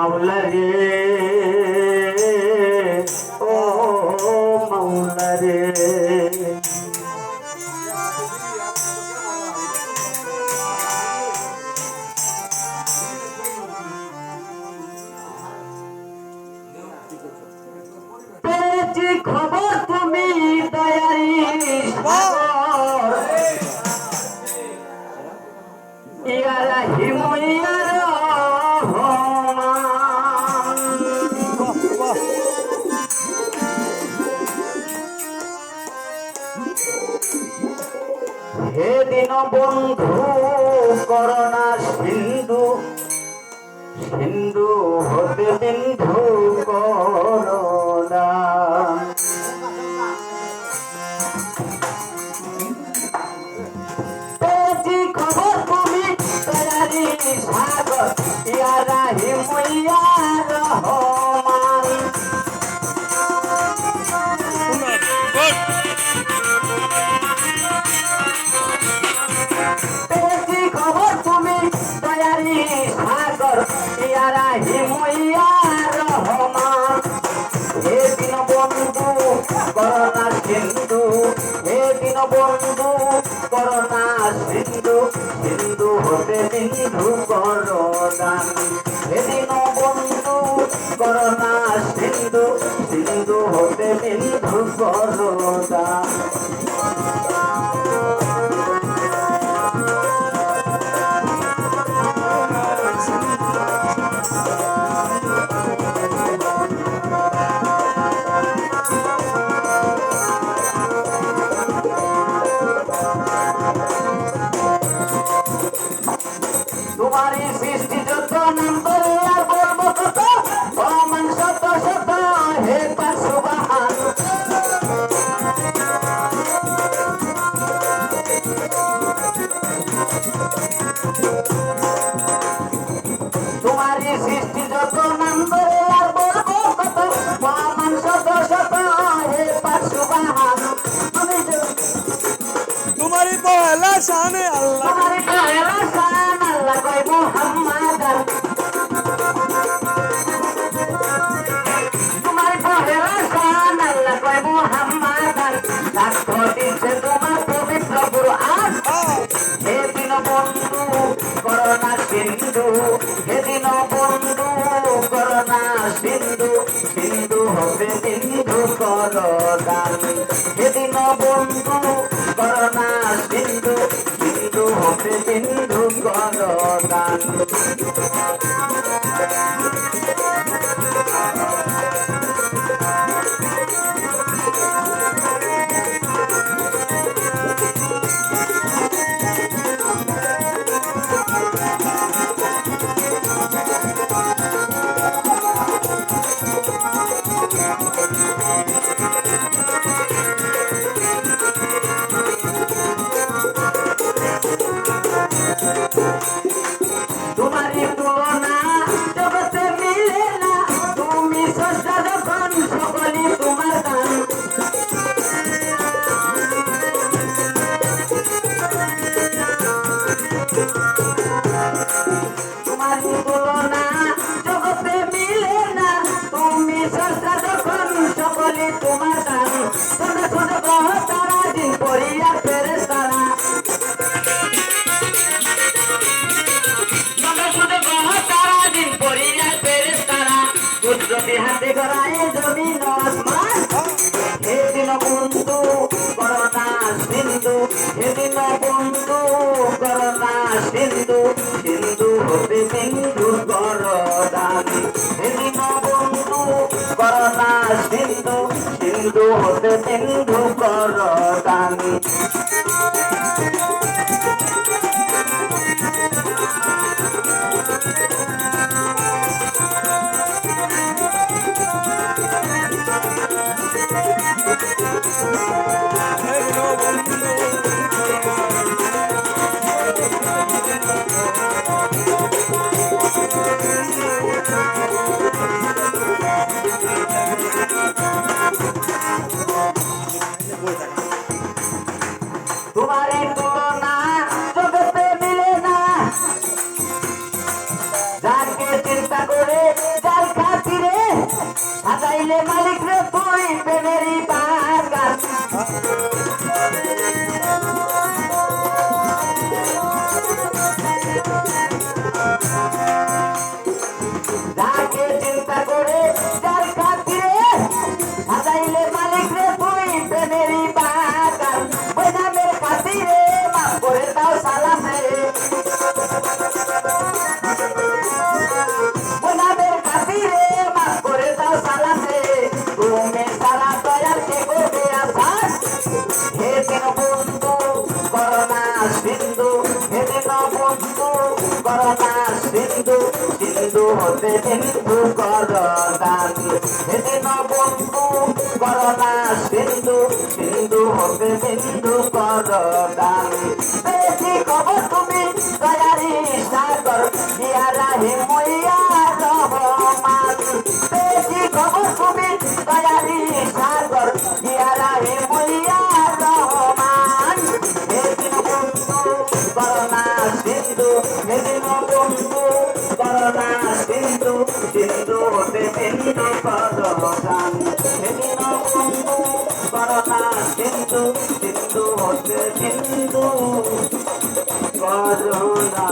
i will বন্ধু করোনা সিন্ধু। সিন্ধু হতে বিন্ধু করোনা। খবর তুমি সাগর ইয়ারা পেয়েছি খবর তুমি তৈরি সাগর, ইয়ারা হিমইয়া রহমান হে দিন বন্ধু করোনা সিন্ধু হে দিন বন্ধু করোনা সিন্ধু সিন্ধু হতে সিন্ধু করোনা হে বন্ধু করোনা সিন্ধু সিন্ধু হতে সিন্ধু করোনা তোমারই পহেলা শানে আল্লাহ। বন্ধু করোনা সিন্ধু হে বন্ধু করোনা সিন্ধু সিন্ধু হবে সিন্ধু করো দান হে বন্ধু হাতে গড়ায় জমিন আসমান। সেদিন বন্ধু করোনা সিন্ধু। সেদিন বন্ধু করোনা সিন্ধু। সিন্ধু হতে সিন্ধু করদান। সেদিন বন্ধু করোনা সিন্ধু। সিন্ধু হতে সিন্ধু করদান। হয়ে থাকে তোমার তুলনা জগতে মিলে না। যাকে চিন্তা করে যার খাতিরে সাজাইলে মালিক রে তুই প্রেমেরই করোনা সিন্ধু সিন্ধু হতে সিন্ধু করদান সেদিন বন্ধু করোনা সিন্ধু সিন্ধু হতে সিন্ধু করদান বেশি করোনা